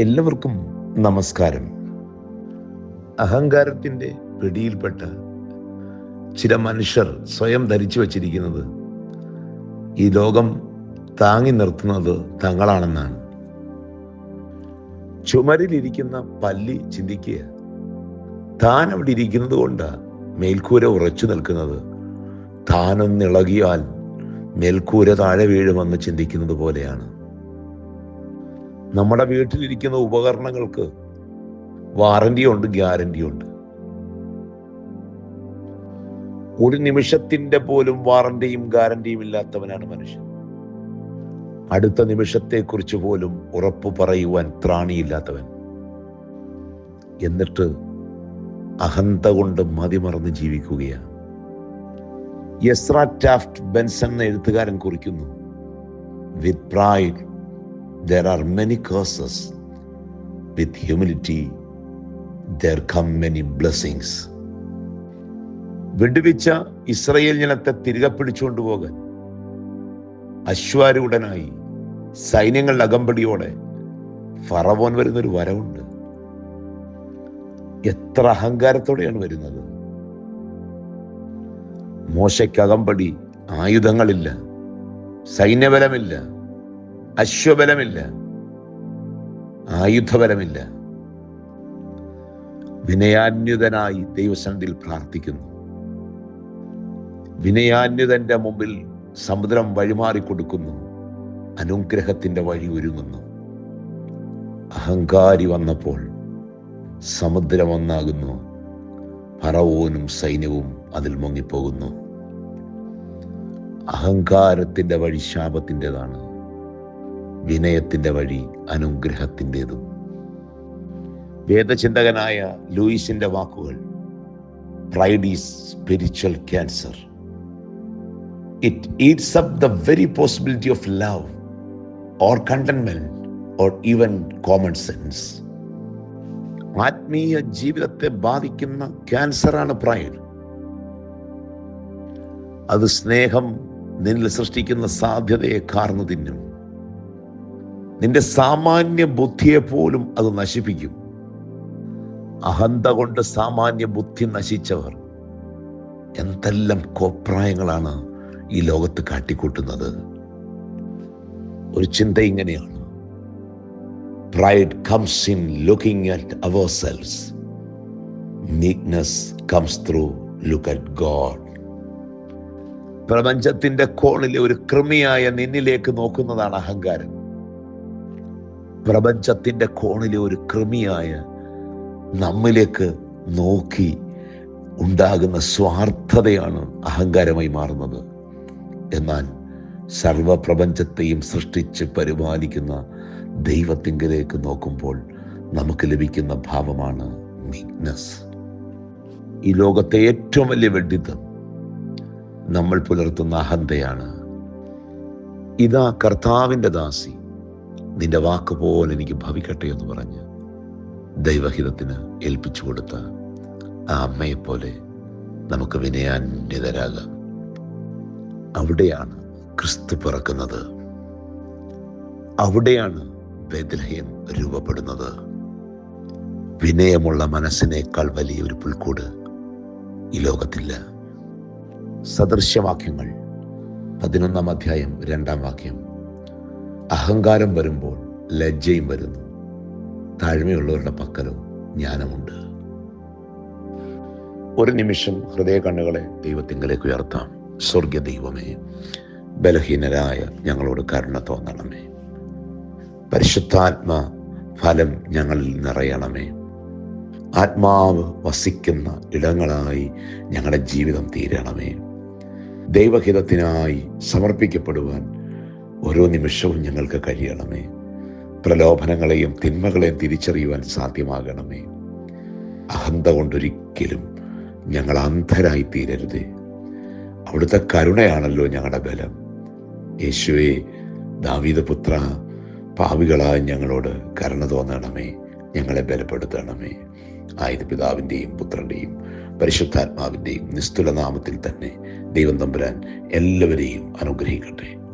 എല്ലാവർക്കും നമസ്കാരം. അഹങ്കാരത്തിന്റെ പിടിയിൽപ്പെട്ട ചില മനുഷ്യർ സ്വയം ധരിച്ചു വച്ചിരിക്കുന്നത് ഈ ലോകം താങ്ങി നിർത്തുന്നത് തങ്ങളാണെന്നാണ്. ചുമരിലിരിക്കുന്ന പല്ലി ചിന്തിക്കുക. താൻ അവിടെ ഇരിക്കുന്നത് കൊണ്ട് മേൽക്കൂര ഉറച്ചു നിൽക്കുന്നത്. താനൊന്നിളകിയാൽ മേൽക്കൂര താഴെ വീഴുമെന്ന് ചിന്തിക്കുന്നത് പോലെയാണ്. നമ്മുടെ വീട്ടിലിരിക്കുന്ന ഉപകരണങ്ങൾക്ക് വാറന്റി ഉണ്ട് ഗ്യാരണ്ടി ഉണ്ട്. ഒരു നിമിഷത്തിന്റെ പോലും വാറന്റിയും ഗ്യാരണ്ടിയും ഇല്ലാത്തവനാണ് മനുഷ്യൻ. അടുത്ത നിമിഷത്തെക്കുറിച്ച് പോലും ഉറപ്പ് പറയുവാൻ ത്രാണിയില്ലാത്തവൻ. എന്നിട്ട് അഹന്ത കൊണ്ട് മതിമറന്ന് ജീവിക്കുകയാണ്. യസ്ര ടാഫ്റ്റ് ബെൻസൺ എന്ന എഴുത്തുകാരൻ കുറിക്കുന്നു with pride there are many curses. With humility, there come many blessings. വിടുവിച്ച ഇസ്രയേൽ ജനത്തെ തിരികെ പിടിച്ചുകൊണ്ടുപോകാൻ അശ്വാരൂഢനായി സൈന്യങ്ങളുടെ അകമ്പടിയോടെ ഫറവോൻ വരുന്നൊരു വരവുണ്ട്. എത്ര അഹങ്കാരത്തോടെയാണ് വരുന്നത്. മോശയ്ക്ക് അകമ്പടി ആയുധങ്ങളില്ല. സൈന്യബലമില്ല. അശ്വബലമില്ല. ആയുധബലമില്ല. വിനയാന്യുതനായി ദൈവസന്നിധിയിൽ പ്രാർത്ഥിക്കുന്നു. വിനയാന്യുതന്റെ മുമ്പിൽ സമുദ്രം വഴിമാറി കൊടുക്കുന്നു അനുഗ്രഹത്തിന്റെ വഴി ഒരുങ്ങുന്നു. അഹങ്കാരി വന്നപ്പോൾ സമുദ്രം ഒന്നാകുന്നു. പറവോനും സൈന്യവും അതിൽ മുങ്ങിപ്പോകുന്നു. അഹങ്കാരത്തിന്റെ വഴി ശാപത്തിന്റെതാണ്. വിനയത്തിന്റെ വഴി അനുഗ്രഹത്തിന്റെതും. വേദചിന്തകനായ ലൂയിസിന്റെ വാക്കുകൾ pride is spiritual cancer it eats up the very possibility of love or contentment or even common sense ആത്മീയ ജീവിതത്തെ ബാധിക്കുന്ന ക്യാൻസറാണ് പ്രൈഡ് അത് സ്നേഹം നിന്നിൽ സൃഷ്ടിക്കുന്ന സാധ്യതയെ കാർന്നു തിന്നും. നിന്റെ സാമാന്യ ബുദ്ധിയെ പോലും അത് നശിപ്പിക്കും. അഹന്ത കൊണ്ട് സാമാന്യ ബുദ്ധി നശിച്ചവർ എന്തെല്ലാം കോപ്രായങ്ങളാണ് ഈ ലോകത്ത് കാട്ടിക്കൂട്ടുന്നത്? ഒരു ചിന്ത ഇങ്ങനെയാണ്. Pride comes in looking at ourselves meekness comes through look at God പ്രപഞ്ചത്തിന്റെ കോണിലെ ഒരു കൃമിയായ നിന്നിലേക്ക് നോക്കുന്നതാണ് അഹങ്കാരം. പ്രപഞ്ചത്തിന്റെ കോണിലെ ഒരു കൃമിയായ നമ്മിലേക്ക് നോക്കി ഉണ്ടാകുന്ന സ്വാർത്ഥതയാണ് അഹങ്കാരമായി മാറുന്നത്. എന്നാൽ സർവപ്രപഞ്ചത്തെയും സൃഷ്ടിച്ച് പരിപാലിക്കുന്ന ദൈവത്തിങ്കിലേക്ക് നോക്കുമ്പോൾ നമുക്ക് ലഭിക്കുന്ന ഭാവമാണ് മീക്നെസ് ഈ ലോകത്തെ ഏറ്റവും വലിയ വെഡിത്തം നമ്മൾ പുലർത്തുന്ന അഹന്തയാണ്. ഇതാ കർത്താവിന്റെ ദാസി. നിന്റെ വാക്ക് പോലെ എനിക്ക് ഭവിക്കട്ടെ എന്ന് പറഞ്ഞ് ദൈവഹിതത്തിന് ഏൽപ്പിച്ചു കൊടുത്ത ആ അമ്മയെപ്പോലെ നമുക്ക് വിനയാന്യതരാകാം അവിടെയാണ് ക്രിസ്തു പിറക്കുന്നത്. അവിടെയാണ് ബേദ്ലഹയം രൂപപ്പെടുന്നത്. വിനയമുള്ള മനസ്സിനേക്കാൾ വലിയ ഒരു പുൽക്കൂട് ഈ ലോകത്തില്ല. സദൃശ്യവാക്യങ്ങൾ പതിനൊന്നാം അധ്യായം രണ്ടാം വാക്യം അഹങ്കാരം വരുമ്പോൾ ലജ്ജയും വരുന്നു. താഴ്മയുള്ളവരുടെ പക്കലോ ജ്ഞാനമുണ്ട്. ഒരു നിമിഷം ഹൃദയ കണ്ണുകളെ ദൈവത്തിങ്കലേക്ക് ഉയർത്താം. സ്വർഗ ദൈവമേ ബലഹീനരായ ഞങ്ങളോട് കരുണ തോന്നണമേ. പരിശുദ്ധാത്മ ഫലം ഞങ്ങളിൽ നിറയണമേ. ആത്മാവ് വസിക്കുന്ന ഇടങ്ങളായി ഞങ്ങളുടെ ജീവിതം തീരണമേ. ദൈവഹിതത്തിനായി സമർപ്പിക്കപ്പെടുവാൻ ഓരോ നിമിഷവും ഞങ്ങൾക്ക് കഴിയണമേ. പ്രലോഭനങ്ങളെയും തിന്മകളെയും തിരിച്ചറിയുവാൻ സാധ്യമാകണമേ. അഹന്ത കൊണ്ടൊരിക്കലും ഞങ്ങൾ അന്ധരായി തീരരുതേ. അവിടുത്തെ കരുണയാണല്ലോ ഞങ്ങളുടെ ബലം. യേശുവെ ദാവീദപുത്ര പാവികളായ ഞങ്ങളോട് കരുണ തോന്നണമേ. ഞങ്ങളെ ബലപ്പെടുത്തണമേ. ആയത് പിതാവിന്റെയും പുത്രന്റെയും പരിശുദ്ധാത്മാവിന്റെയും നിസ്തുല നാമത്തിൽ തന്നെ ദൈവം തമ്പുരാൻ എല്ലാവരെയും അനുഗ്രഹിക്കട്ടെ.